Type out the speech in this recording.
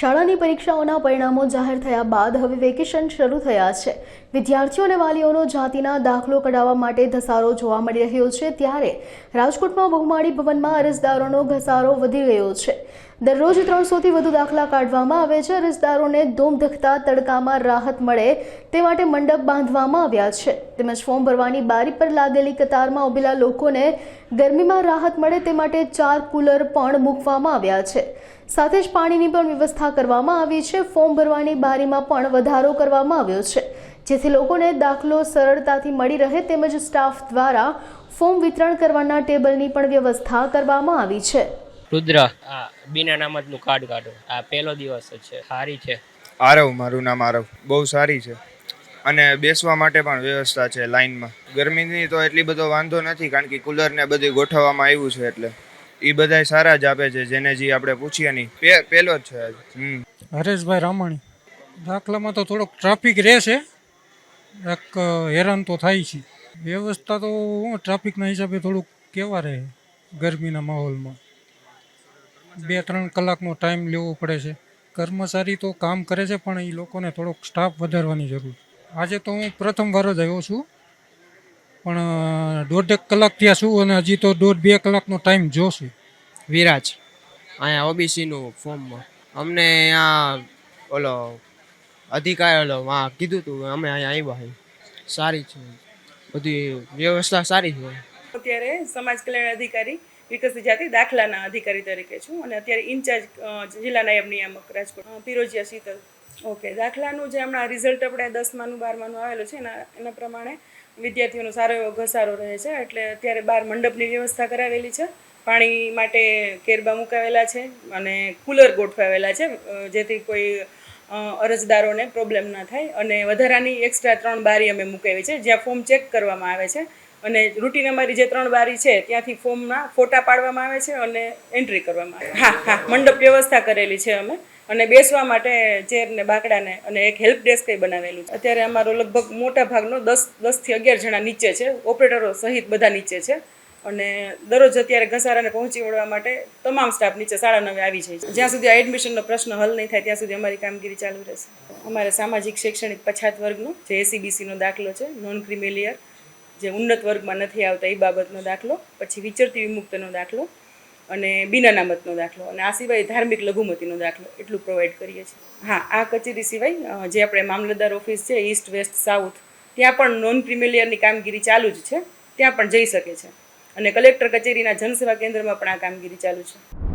શાળાની પરીક્ષાઓના પરિણામો જાહેર થયા બાદ હવે વેકેશન શરૂ થયા છે. વિદ્યાર્થીઓ અને વાલીઓનો જાતિના દાખલો કઢાવવા માટે ધસારો જોવા મળી રહ્યો છે. ત્યારે રાજકોટમાં બહુમાળી ભવનમાં અરજદારોનો ઘસારો વધી ગયો છે. દરરોજ ત્રણસોથી વધુ દાખલા કાઢવામાં આવે છે. અરજદારોને ધૂમધખતા તડકામાં રાહત મળે તે માટે મંડપ બાંધવામાં આવ્યા છે. તેમજ ફોર્મ ભરવાની બારી પર લાગેલી કતારમાં ઉભેલા લોકોને ગરમીમાં રાહત મળે તે માટે ચાર કુલર પણ મૂકવામાં આવ્યા છે. સાથે જ પાણીની પણ વ્યવસ્થા કરવામાં આવી છે. ફોર્મ ભરવાની બારીમાં પણ વધારો કરવામાં આવ્યો છે. જેથી લોકોને દાખલો સરળતાથી મળી રહે તેમજ સ્ટાફ દ્વારા ફોર્મ વિતરણ કરવાના ટેબલની પણ વ્યવસ્થા કરવામાં આવી છે. રુદ્ર. આ બીના નામતનું કાર્ડ કાઢો. આ પહેલો દિવસ જ છે. સારી છે. આરવ મારું નામ આરવ. બહુ સારી છે. અને બેસવા માટે પણ વ્યવસ્થા છે લાઇનમાં ગરમીની તો એટલી બધો વાંધો નથી કારણ કે કુલર ને બધું ગોઠવવામાં આવ્યું છે એટલે. એ બધાય સારા જ આપે છે, જેને જે આપણે પૂછીએ નહીં. પહેલો જ છે હમ. હરેશભાઈ રામાણી, દાખલામાં તો થોડોક ટ્રાફિક રહેશે, એક હેરાન તો થાય છે. વ્યવસ્થા તો ટ્રાફિકના હિસાબે થોડુંક કેવા રહે ગરમીના માહોલમાં? બે, ત્રણ કલાકનો ટાઈમ લેવો પડે છે. કર્મચારી તો કામ કરે છે, પણ એ લોકોને થોડોક સ્ટાફ વધારવાની જરૂર. આજે તો હું પ્રથમ વાર જ આવ્યો છું. પણ દોઢ દોઢેક કલાક ત્યાં છું અને હજી તો દોઢ બે કલાકનો ટાઈમ જોશે. વિરાજ. અહીંયા ઓબીસીનું ફોર્મમાં. અમને અહીંયા ઓલો અધિકાર ઓલો હા કીધું હતું અમે અહીંયા આવ્યા સારી છે. બધી વ્યવસ્થા સારી છે. અત્યારે સમાજ કલ્યાણ અધિકારી વિકસિત જાતિ દાખલાના અધિકારી તરીકે છું અને અત્યારે ઇન્ચાર્જ જિલ્લા નાયબ નિયામક રાજકોટ પિરોજિયા શીતલ. ઓકે, દાખલાનું જે હમણાં રિઝલ્ટ આપણે દસમાનું, બારમાનું આવેલું છે, એના એના પ્રમાણે વિદ્યાર્થીઓનો સારો એવો ઘસારો રહે છે. એટલે અત્યારે બાર મંડપની વ્યવસ્થા કરાવેલી છે. પાણી માટે કેરબા મુકાવેલા છે અને કુલર ગોઠવાવેલા છે જેથી કોઈ અરજદારોને પ્રોબ્લેમ ના થાય. અને વધારાની એક્સ્ટ્રા ત્રણ બારી અમે મૂકાવી છે, જ્યાં ફોર્મ ચેક કરવામાં આવે છે. અને રૂટીન અમારી જે ત્રણ બારી છે, ત્યાંથી ફોર્મના ફોટા પાડવામાં આવે છે અને એન્ટ્રી કરવામાં આવે હા હા, મંડપ વ્યવસ્થા કરેલી છે અમે. અને બેસવા માટે ચેર ને બાકડાને અને એક હેલ્પ ડેસ્ક બનાવેલું છે. અત્યારે અમારો લગભગ મોટા ભાગનો દસ દસથી અગિયાર જણા નીચે છે. ઓપરેટરો સહિત બધા નીચે છે. અને દરરોજ અત્યારે ઘસારાને પહોંચી વળવા માટે તમામ સ્ટાફ નીચે સાડા નવે આવી જાય છે. જ્યાં સુધી આ એડમિશનનો પ્રશ્ન હલ નહીં થાય, ત્યાં સુધી અમારી કામગીરી ચાલુ રહેશે. અમારે સામાજિક, શૈક્ષણિક પછાત વર્ગનો જે એસીબીસીનો દાખલો છે નોન ક્રિમિલિયર જે ઉન્નત વર્ગમાં નથી આવતા, એ બાબતનો દાખલો, પછી વિચરતી વિમુક્તનો દાખલો અને બિન અનામતનો દાખલો અને આ સિવાય ધાર્મિક લઘુમતીનો દાખલો એટલું પ્રોવાઈડ કરીએ છીએ. હા, આ કચેરી સિવાય જે આપણે મામલતદાર ઓફિસ છે ઈસ્ટ વેસ્ટ સાઉથ ત્યાં પણ નોન ક્રિમિલિયરની કામગીરી ચાલુ જ છે, ત્યાં પણ જઈ શકે છે. અને કલેક્ટર કચેરીના જનસેવા કેન્દ્રમાં પણ આ કામગીરી ચાલુ છે.